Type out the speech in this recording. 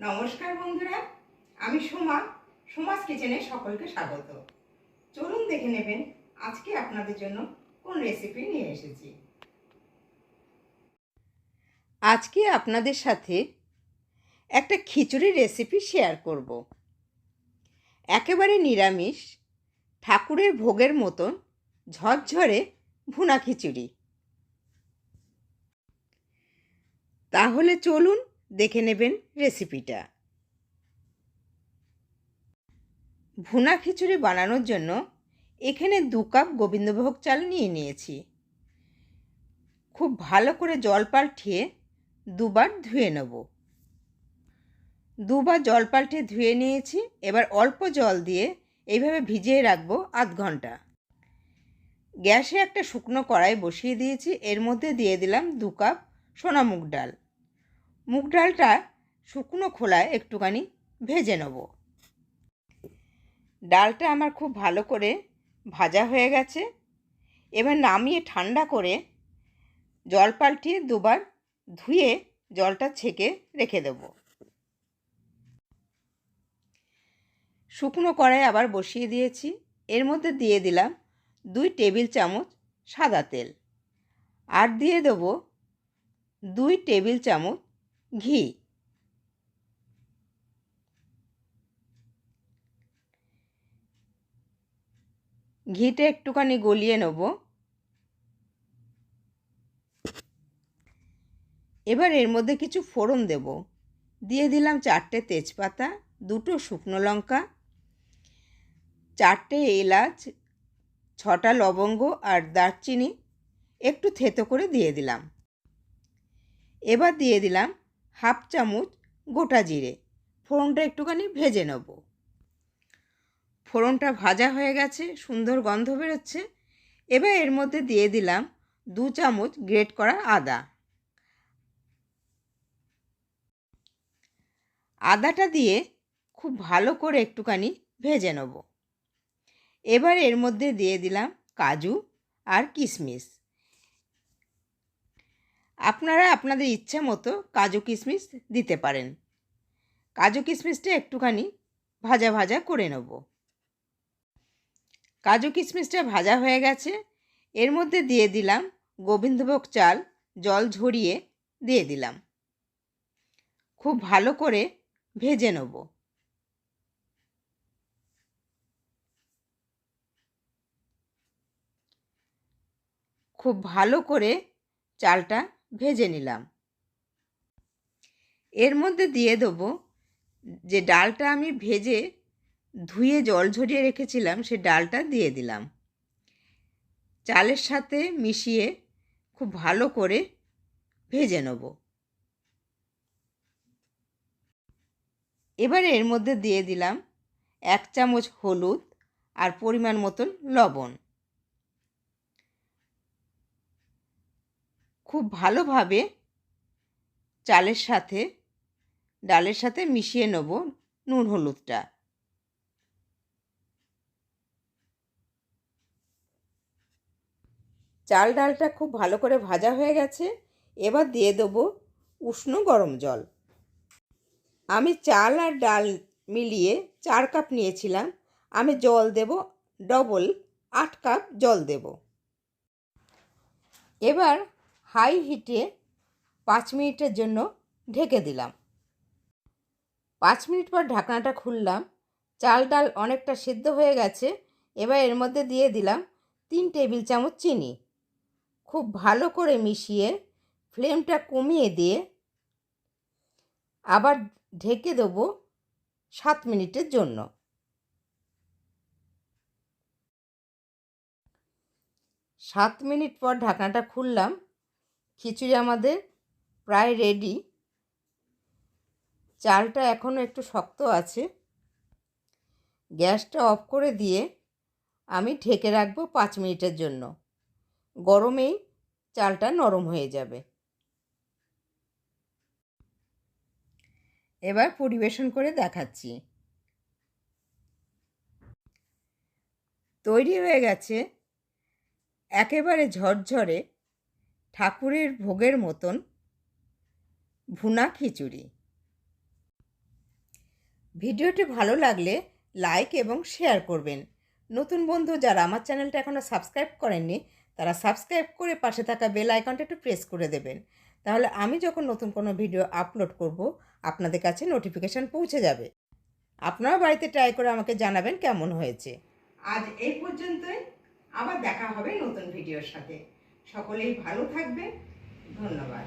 নমস্কার বন্ধুরা, আমি সোমা, সোমাস কিচেনে সকলকে স্বাগত। চলুন দেখে নেবেন আজকে আপনাদের জন্য কোন রেসিপি নিয়ে এসেছি। আজকে আপনাদের সাথে একটা খিচুড়ি রেসিপি শেয়ার করব। একেবারে নিরামিষ, ঠাকুরের ভোগের মতন ঝরঝরে ভুনা খিচুড়ি। তাহলে চলুন দেখে নেবেন রেসিপিটা ভুনা খিচুড়ি বানানোর জন্য এখানে দু কাপ গোবিন্দভোগ চাল নিয়ে নিয়েছি। খুব ভালো করে জল পাল্টিয়ে দুবার ধুয়ে নেব। দুবার জল পাল্টে ধুয়ে নিয়েছি, এবার অল্প জল দিয়ে এইভাবে ভিজিয়ে রাখব আধ ঘণ্টা। গ্যাসে একটা শুকনো কড়াই বসিয়ে দিয়েছি, এর মধ্যে দিয়ে দিলাম দু কাপ সোনা মুগ ডাল। মুগ ডালটা শুকনো খোলায় একটুখানি ভেজে নেব। ডালটা আমার খুব ভালো করে ভাজা হয়ে গেছে। এবার নামিয়ে ঠান্ডা করে জল পাল্টিয়ে দুবার ধুয়ে জলটা ছেঁকে রেখে দেব। শুকনো কড়াই আবার বসিয়ে দিয়েছি। এর মধ্যে দিয়ে দিলাম দুই টেবিল চামচ সাদা তেল। আর দিয়ে দেবো দুই টেবিল চামচ ঘি। ঘিটা একটুখানি গলিয়ে নেব। এবার এর মধ্যে কিছু ফোড়ন দেব। দিয়ে দিলাম চারটে তেজপাতা, দুটো শুকনো লঙ্কা, চারটে এলাচ, ছটা লবঙ্গ আর দারচিনি। একটু থেতো করে দিয়ে দিলাম। এবার দিয়ে দিলাম হাফ চামচ গোটা জিরে। ফোড়নটা একটুখানি ভেজে নেব। ফোড়নটা ভাজা হয়ে গেছে, সুন্দর গন্ধ বেরোচ্ছে। এবার এর মধ্যে দিয়ে দিলাম দু চামচ গ্রেট করা আদা। আদাটা দিয়ে খুব ভালো করে একটুখানি ভেজে নেব। এবার এর মধ্যে দিয়ে দিলাম কাজু আর কিশমিশ। আপনারা আপনাদের ইচ্ছা মতো কাজু কিশমিশ দিতে পারেন। কাজু কিশমিশটা একটুখানি ভাজা ভাজা করে নেব। কাজু কিশমিশটা ভাজা হয়ে গেছে। এর মধ্যে দিয়ে দিলাম গোবিন্দভোগ চাল, জল ঝরিয়ে দিয়ে দিলাম। খুব ভালো করে ভেজে নেব। খুব ভালো করে চালটা ভেজে নিলাম। এর মধ্যে দিয়ে দেবো যে ডালটা আমি ভেজে ধুয়ে জল ঝরিয়ে রেখেছিলাম, সে ডালটা দিয়ে দিলাম। চালের সাথে মিশিয়ে খুব ভালো করে ভেজে নেব। এবার এর মধ্যে দিয়ে দিলাম এক চামচ হলুদ আর পরিমাণ মতন লবণ। খুব ভালোভাবে চালের সাথে, ডালের সাথে মিশিয়ে নেব নুন হলুদটা। চাল ডালটা খুব ভালো করে ভাজা হয়ে গেছে, এবার দিয়ে দেবো উষ্ণ গরম জল। আমি চাল আর ডাল মিলিয়ে চার কাপ নিয়েছিলাম, আমি জল দেব, ডবল আট কাপ জল দেব। এবার হাই হিটে পাঁচ মিনিটের জন্য ঢেকে দিলাম। পাঁচ মিনিট পর ঢাকনাটা খুললাম। চাল ডাল অনেকটা সিদ্ধ হয়ে গেছে। এবার এর মধ্যে দিয়ে দিলাম তিন টেবিল চামচ চিনি। খুব ভালো করে মিশিয়ে ফ্লেমটা কমিয়ে দিয়ে আবার ঢেকে দেবো সাত মিনিটের জন্য। সাত মিনিট পর ঢাকনাটা খুললাম। খিচুড়ি আমাদের প্রায় রেডি চালটা এখনও একটু শক্ত আছে। গ্যাসটা অফ করে দিয়ে আমি ঢেকে রাখব পাঁচ মিনিটের জন্য। গরমেই চালটা নরম হয়ে যাবে। এবার পরিবেশন করে দেখাচ্ছি। তৈরি হয়ে গেছে। একেবারে ঝরঝরে ঠাকুরের ভোগের মতন ভুনা খিচুড়ি। ভিডিওটি ভালো লাগলে লাইক এবং শেয়ার করবেন। নতুন বন্ধু যারা আমার চ্যানেলটা এখনও সাবস্ক্রাইব করেননি, তারা সাবস্ক্রাইব করে পাশে থাকা বেল আইকনটা একটু প্রেস করে দেবেন। তাহলে আমি যখন নতুন কোনো ভিডিও আপলোড করব, আপনাদের কাছে নোটিফিকেশান পৌঁছে যাবে। আপনারা বাড়িতে ট্রাই করে আমাকে জানাবেন কেমন হয়েছে। আজ এই পর্যন্তই। আবার দেখা হবে নতুন ভিডিওর সাথে। সকলেই ভালো থাকবে ধন্যবাদ।